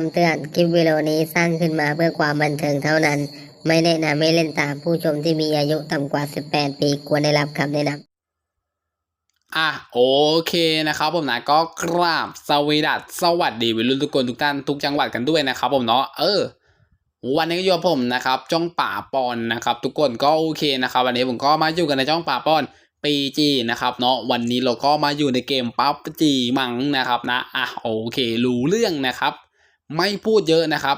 คำเตือน คลิปวิดีโอนี้สร้างขึ้นมาเพื่อความบันเทิงเท่านั้น ไม่แนะนำให้เล่นตามผู้ชมที่มีอายุต่ำกว่า 18 ปีควรได้รับคำแนะนำอะโอเคนะครับผมนะก็กราบสวีดัสสวัสดีวัยรุ่นทุกคนทุกท่านทุกจังหวัดกันด้วยนะครับผมเนาะเออ วันนี้ก็อยู่กับผมนะครับจ้องป่าปอนนะครับ ทุกคนก็โอเคนะครับวันนี้ผมก็มาอยู่กันในจ้องป่าปอนปีจีนะครับเนาะวันนี้เราก็มาอยู่ในเกมปั๊บจีมังนะครับนะอะโอเค รู้เรื่องนะครับ ไม่พูดเยอะนะครับ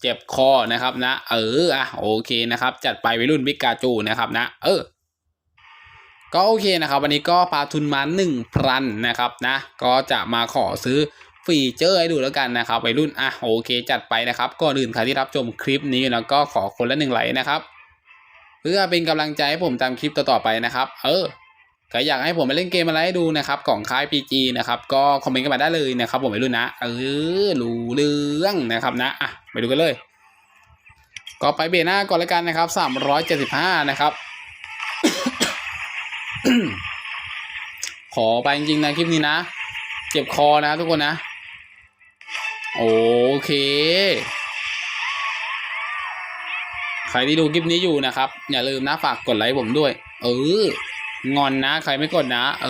เจ็บคอนะครับนะ เอออะโอเคนะครับ จัดไปวัยรุ่นบิกาจูนะครับนะ เออ ก็โอเคนะครับ วันนี้ก็ปาทุนมา1พันนะครับนะ ก็จะมาขอซื้อฟีเจอร์ให้ดูแล้วกันนะครับวัยรุ่นอะโอเค จัดไปนะครับก่อนอื่นใครที่รับชมคลิปนี้แล้วก็ขอคนละหนึ่งไลค์นะครับ เพื่อเป็นกำลังใจให้ผมทำคลิปต่อๆไปนะครับ เออ ใครอยากให้ผมมาเล่นเกมอะไรให้ดูนะครับของค่าย PG นะครับก็คอมเมนต์กันมาได้เลยนะครับผมวัยรุ่นะ เออรู้เรื่องนะครับนะอะไปดูกันเลย ก็ไปเบหน้าก่อนแล้วกันนะครับ375นะครับ ขอไปจริงๆนะคลิปนี้นะ เจ็บคอนะทุกคนนะ โอเคใครที่ดูคลิปนี้อยู่นะครับ อย่าลืมนะฝากกดไลค์ผมด้วย เออ งอนนะ ใครไม่กดนะ เอ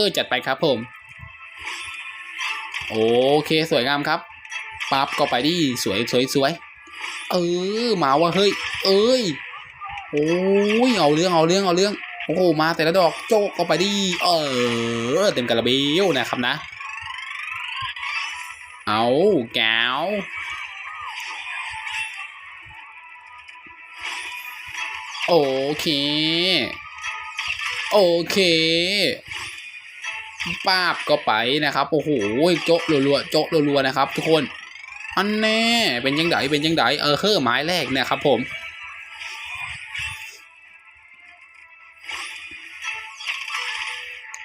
อ จัดไปครับผม โอเคสวยงามครับปั๊บก็ไปดิสวยสวยสวยเออมาว่ะเฮ้ย เอ้ยโอ้ยเอาเรื่องเอาเรื่องเอาเรื่องโอ้โหมาแต่ละดอกโจกเข้าไปดิเออเต็มกระเบียวนะครับนะ เอาแก้วโอเค โอเคป้าบก็ไปนะครับ โอ้โหโจ๊ะรัวๆโจ๊ะรัวๆนะครับ ทุกคน อันแน่เป็นยังไงเป็นยังไงเออเฮ้อไม้แรกเนะครับผม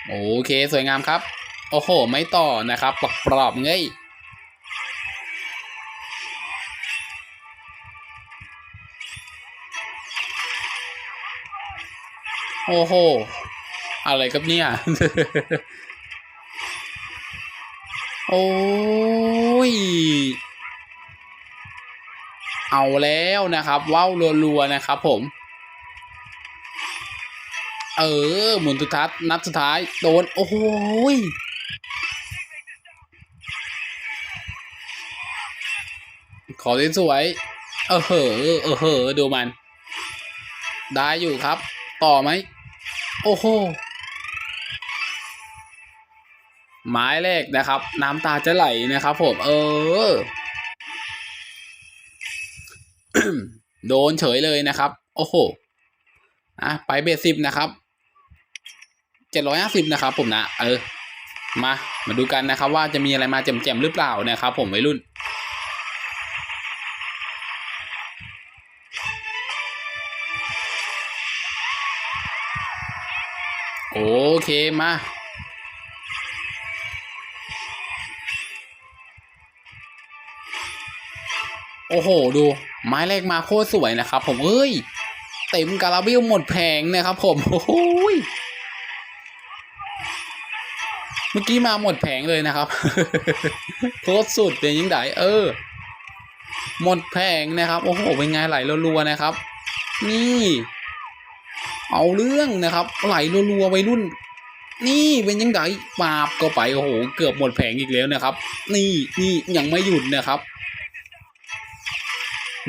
โอเค สวยงามครับ โอ้โห ไม่ต่อนะครับปรับปรอบเงย โอ้โห อะไรครับเนี่ย โอ้ย เอาแล้วนะครับ ว้าวรัวๆนะครับผม เออ หมุนสุดท้ายนัดสุดท้าย โดน โอ้โหยขอสวยๆเออเหอเออเหอดูมัน ได้อยู่ครับ ต่อไหม โอ้โหไม้แรกนะครับ น้ำตาจะไหลนะครับผมเออ โดนเฉยเลยนะครับ โอ้โหอะไปเบสสิบนะครับเจ็ดร้อยห้าสิบนะครับ ผมนะ เออ มา มาดูกันนะครับ ว่าจะมีอะไรมาแจ่มๆหรือเปล่านะครับ ผมวัยรุ่น โอเคมาโอ้โห ดู ไม้แรกมาโคตรสวยนะครับ ผมเอ้ย เต็มกาลาเบลหมดแผงนะครับผมโอ้ยเมื่อกี้มาหมดแผงเลยนะครับโคตรสุดเป็นยังไงเออ หมดแผงนะครับ โอ้โหเป็นไงไหลรัวๆนะครับ นี่ เอาเรื่องนะครับไหลรัวๆวัยรุ่น นี่เป็นยังไงปาบก็ไปโอ้โหเกือบหมดแผงอีกแล้วนะครับ นี่นี่ยังไม่หยุดนะครับ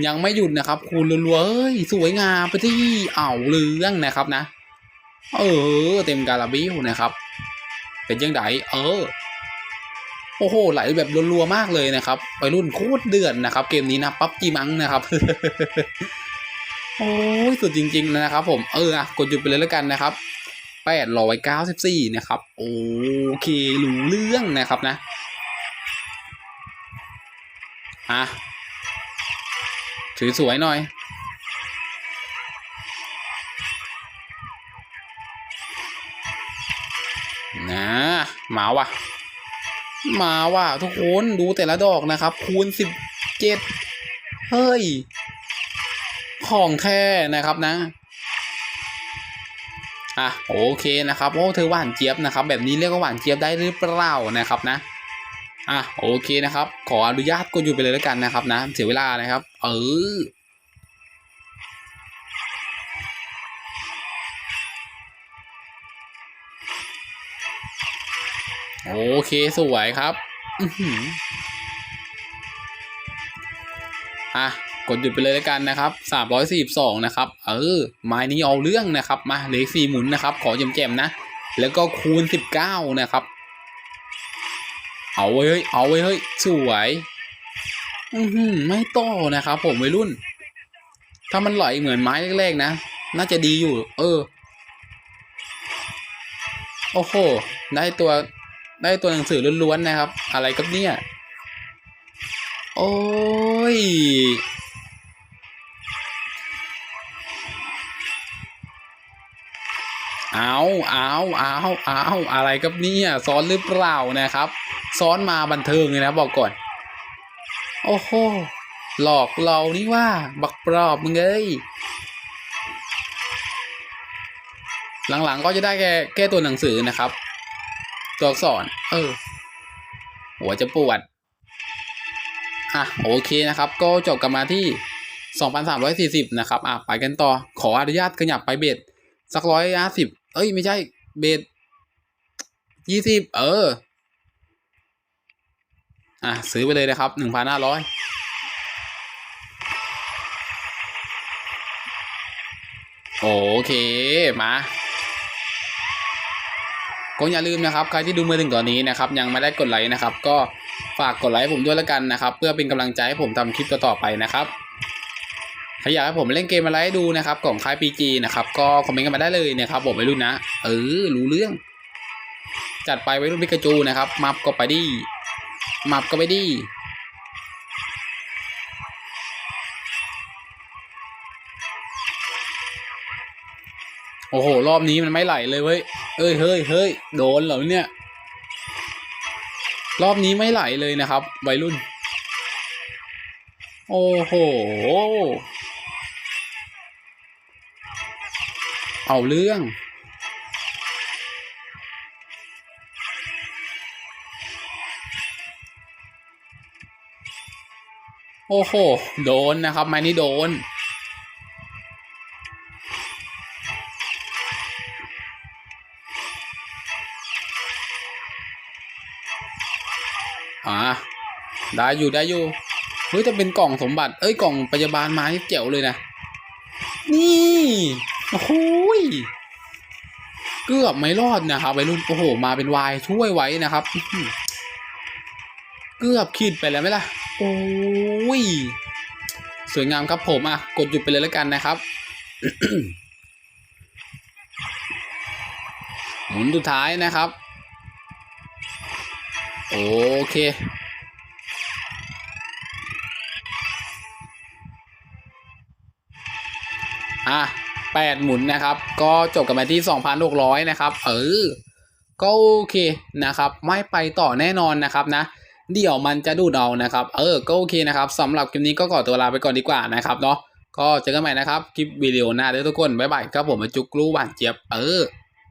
ยังไม่หยุดนะครับ คูณรัวๆเอ้ยสวยงามไปที่เอาเรื่องนะครับนะ เออ เต็มการาบิวนะครับ เป็นยังไงเออโอ้โหไหลแบบรัวๆมากเลยนะครับไปรุ่นโคตรเดือดนะครับ เกมนี้นะปั๊บจีมังนะครับ โอ้ยสุดจริง ๆ นะครับ ผมเอออะกดหยุดไปเลยแล้วกันนะครับแปดร้อยเก้าสิบสี่นะครับ โอเครู้เรื่องนะครับนะอะถือสวยหน่อยนะมาว่ะ มาว่ะทุกคนดูแต่ละดอกนะครับ คูณสิบเจ็ดเฮ้ย ของแท้นะครับนะอะโอเคนะครับโอ้เธอหวานเจี๊ยบนะครับ แบบนี้เรียกว่าหวานเจี๊ยบได้หรือเปล่านะครับนะอะโอเคนะครับ ขออนุญาตกดอยู่ไปเลยแล้วกันนะครับนะเสียเวลานะครับ เออโอเคสวยครับอือหืออะ กดหยุดไปเลยแล้วกันนะครับสามร้อยสี่สองนะครับเออไม้นี้เอาเรื่องนะครับมาเหล็กสี่หมุนนะครับ ขอเจมๆนะ แล้วก็คูณสิบเก้านะครับ เอาไว้เฮ้ยเอาไว้เฮ้ยสวยอือหือไม่โตนะครับ ผมวัยรุ่น ถ้ามันไหลเหมือนไม้แรกๆนะ น่าจะดีอยู่ เออ โอ้โห ได้ตัวได้ตัวหนังสือล้วนๆนะครับ อะไรกับเนี่ย โอ้ย เอาเอาเอาเอาอะไรกับเนี่ยซ้อนหรือเปล่านะครับซ้อนมาบันเทิงเลยนะบอกก่อน โอ้โหหลอกเรานี่ว่า บักปลอบมึงเอ้ยหลังๆก็จะได้แค่แค่ตัวหนังสือนะครับ ตัวอักษร เออ หัวจะปวด อะ โอเคนะครับ ก็จบกันมาที่ 2,340 นะครับ อะ ไปกันต่อ ขออนุญาตขยับไปเบ็ด สักร้อยห้าสิบเอ้ย ไม่ใช่ เบ็ดยี่สิบเออ อะ ซื้อไปเลยนะครับหนึ่งพันห้าร้อยโอเค มาก็อย่าลืมนะครับ ใครที่ดูมาถึงตอนนี้นะครับ ยังไม่ได้กดไลค์นะครับ ก็ฝากกดไลค์ผมด้วยแล้วกันนะครับ เพื่อเป็นกำลังใจให้ผมทำคลิปต่อๆไปนะครับ ถ้าอยากให้ผมเล่นเกมอะไรให้ดูนะครับของค่าย PG นะครับก็คอมเมนต์กันมาได้เลยนะครับผมไม่รู้นะ เออรู้เรื่อง จัดไปไว้รุ่นพิกาจูนะครับ มับก็ไปดีมับก็ไปดีโอ้โห รอบนี้มันไม่ไหลเลยเว้ย เอ้ย เฮ้ย เฮ้ย โดนเหรอเนี่ย รอบนี้ไม่ไหลเลยนะครับ วัยรุ่น โอ้โห เอาเรื่อง โอ้โห โดนนะครับไม้นี้โดน อ่า ได้อยู่ได้อยู่ เฮ้ยจะเป็นกล่องสมบัติ เอ้ย กล่องพยาบาลมาเจ๋วเลยนะ นี่ โอ้โหยเกือบไม่รอดนะครับวัยรุ่นโอ้โห มาเป็นวายช่วยไว้นะครับ เกือบขีดไปแล้วไหมล่ะ โอ้ย สวยงามครับผมอะ กดหยุดไปเลยแล้วกันนะครับหมุนสุดท้ายนะครับ โอเคอะ แปดหมุนนะครับ ก็จบกันมาที่สองพันหกร้อยนะครับ เออ ก็โอเคนะครับ ไม่ไปต่อแน่นอนนะครับนะ เดี๋ยวมันจะดูดเอานะครับ เออ ก็โอเคนะครับสำหรับคลิปนี้ก็ขอตัวลาไปก่อนดีกว่านะครับเนาะ ก็เจอกันใหม่นะครับ คลิปวิดีโอหน้าเด้อทุกคน บ๊ายบายครับผมจุกรูหวานเจี๊ยบ เออ